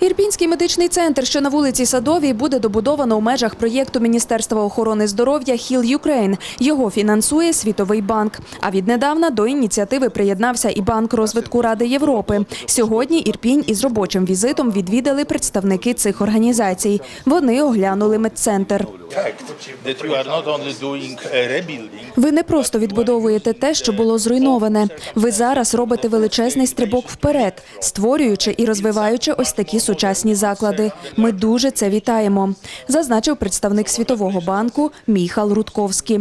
Ірпінський медичний центр, що на вулиці Садовій, буде добудовано у межах проєкту Міністерства охорони здоров'я Heal Ukraine. Його фінансує Світовий банк. А віднедавна до ініціативи приєднався і Банк розвитку Ради Європи. Сьогодні Ірпінь із робочим візитом відвідали представники цих організацій. Вони оглянули медцентр. Rebuilding, Ви не просто відбудовуєте те, що було зруйноване. Ви зараз робите величезний стрибок вперед, створюючи і розвиваючи ось такі сучасні заклади. Ми дуже це вітаємо, зазначив представник Світового банку Міхал Рудковський.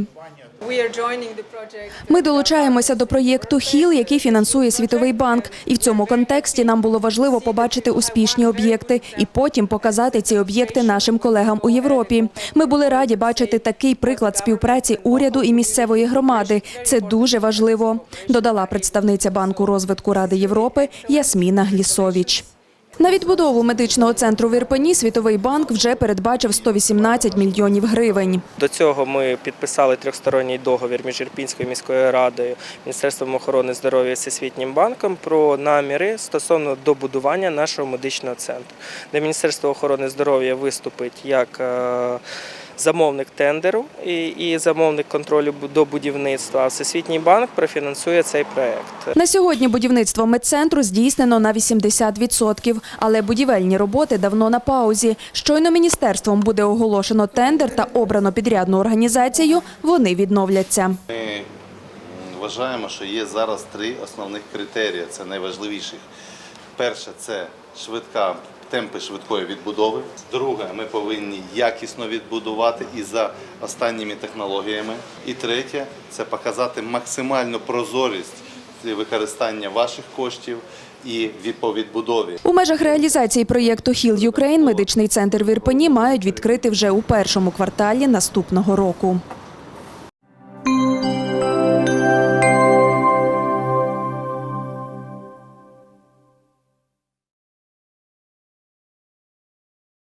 Ми долучаємося до проєкту ХІЛ, який фінансує Світовий банк. І в цьому контексті нам було важливо побачити успішні об'єкти і потім показати ці об'єкти нашим колегам у Європі. Ми були раді бачити такий приклад співпраці уряду і місцевої громади. Це дуже важливо, додала представниця банку розвитку Ради Європи Ясміна Глісовіч. На відбудову медичного центру в Ірпені Світовий банк вже передбачив 118 мільйонів гривень. До цього ми підписали трьохсторонній договір між Ірпінською міською радою, Міністерством охорони здоров'я і Всесвітнім банком про наміри стосовно добудування нашого медичного центру, де Міністерство охорони здоров'я виступить як е, замовник тендеру і, і замовник контролю до будівництва. А Всесвітній банк профінансує цей проект. На сьогодні будівництво медцентру здійснено на 80%, але будівельні роботи давно на паузі. Щойно міністерством буде оголошено тендер та обрано підрядну організацію, вони відновляться. Ми вважаємо, що є зараз три основних критерії. Це найважливіших. Перше це швидка темпи швидкої відбудови. Друге, ми повинні якісно відбудувати і за останніми технологіями. І третє це показати максимальну прозорість використання ваших коштів і по відбудові. У межах реалізації проєкту Heal Ukraine медичний центр в Ірпені мають відкрити вже у першому кварталі наступного року.